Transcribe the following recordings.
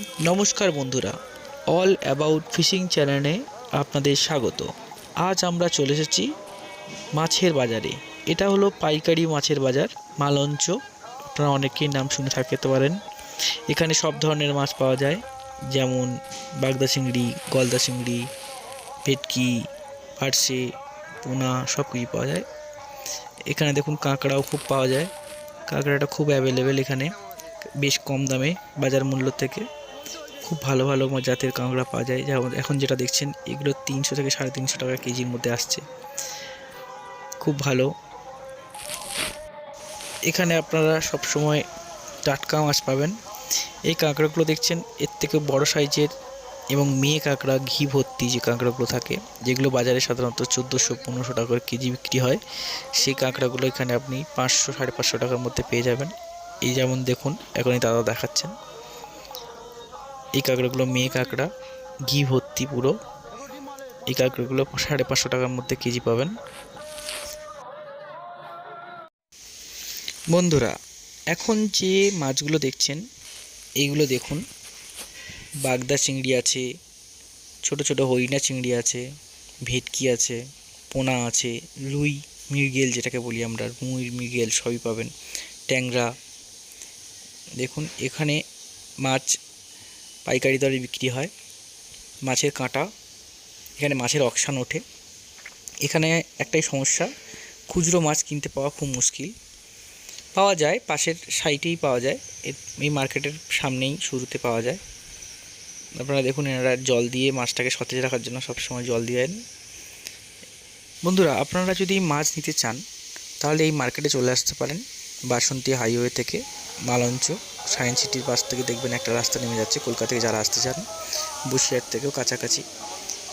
নমস্কার বন্ধুরা all about fishing চ্যানেলে আপনাদের স্বাগত। আজ আমরা চলে এসেছি মাছের বাজারে। এটা হলো পাইকারি মাছের বাজার, মালঞ্চ। আপনারা অনেকেই নাম শুনে থাকতে পারেন। এখানে সব ধরনের মাছ পাওয়া যায়, যেমন বাগদা চিংড়ি, গলদা চিংড়ি, ভেটকি পার্সে পোনা সব কিছুই পাওয়া যায়। এখানে দেখুন কাঁকড়াও খুব পাওয়া যায়। কাঁকড়াটা খুব অ্যাভেলেবেল এখানে, বেশ কম দামে, বাজার মূল্য থেকে। খুব ভালো ভালো জাতের কাঁকড়া পাওয়া যায়। যেমন এখন যেটা দেখছেন, এগুলো তিনশো থেকে সাড়ে তিনশো টাকা কেজির মধ্যে আসছে। খুব ভালো। এখানে আপনারা সব সময় টাটকা মাছ পাবেন। এই কাঁকড়াগুলো দেখছেন, এর থেকে বড় সাইজের এবং মেয়ে কাঁকড়া ঘি ভর্তি যে কাঁকড়াগুলো থাকে, যেগুলো বাজারে সাধারণত চোদ্দোশো, পনেরোশো টাকা করে কেজি বিক্রি হয়, সেই কাঁকড়াগুলো এখানে আপনি পাঁচশো, সাড়ে পাঁচশো টাকার মধ্যে পেয়ে যাবেন। এই যেমন দেখুন, এখনই দাদা দেখাচ্ছেন। এই কাঁকড়াগুলো মেয়ে কাঁকড়া, ঘি ভর্তি পুরো। এই কাঁকড়াগুলো সাড়ে পাঁচশো টাকার মধ্যে কেজি পাবেন। বন্ধুরা, এখন যে মাছগুলো দেখছেন, এইগুলো দেখুন। বাগদা চিংড়ি আছে, ছোট ছোট হরিণা চিংড়ি আছে, ভেটকি আছে, পোনা আছে, রুই মৃগেল যেটাকে বলি আমরা, রুই মৃগেল সবই পাবেন। ট্যাংরা, দেখুন এখানে মাছ পাইকারি দরে বিক্রি হয়। মাছের কাঁটা, এখানে মাছের অকশান ওঠে। এখানে একটাই সমস্যা, খুচরো মাছ কিনতে পাওয়া খুব মুশকিল। পাওয়া যায়, পাশের সাইটেই পাওয়া যায়। এই মার্কেটের সামনেই, শুরুতে পাওয়া যায়। আপনারা দেখুন, এনারা জল দিয়ে মাছটাকে সতেজ রাখার জন্য সবসময় জল দিয়ে বন্ধুরা, আপনারা যদি মাছ নিতে চান, তাহলে এই মার্কেটে চলে আসতে পারেন। বাসন্তী হাইওয়ে থেকে মালঞ্চ। সায়েন্স সিটির পাশ থেকে দেখবেন একটা রাস্তা নেমে যাচ্ছে, কলকাতা থেকে যারা আসতে চান, বসিরহাট থেকেও কাছাকাছি।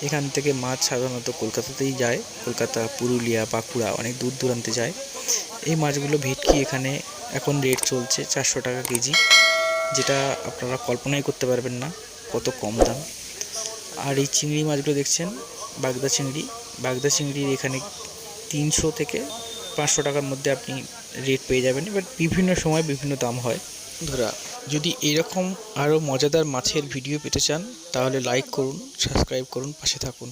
এখান থেকে মাছ সাধারণত কলকাতাতেই যায়, কলকাতা, পুরুলিয়া, বাঁকুড়া অনেক দূর দূরান্তে যায়। এই মাছগুলো ভেটকি এখানে এখন রেট চলছে চারশো টাকা কেজি, যেটা আপনারা কল্পনাই করতে পারবেন না কত কম দাম। আর এই চিংড়ি মাছগুলো দেখছেন, বাগদা চিংড়ি। বাগদা চিংড়ির এখানে তিনশো থেকে পাঁচশো টাকার মধ্যে আপনি রেট পেয়ে যাবেন, এবার বিভিন্ন সময় বিভিন্ন দাম হয়। বন্ধুরা, যদি এরকম আরও মজাদার মাছের ভিডিও পেতে চান, তাহলে লাইক করুন সাবস্ক্রাইব করুন, পাশে থাকুন।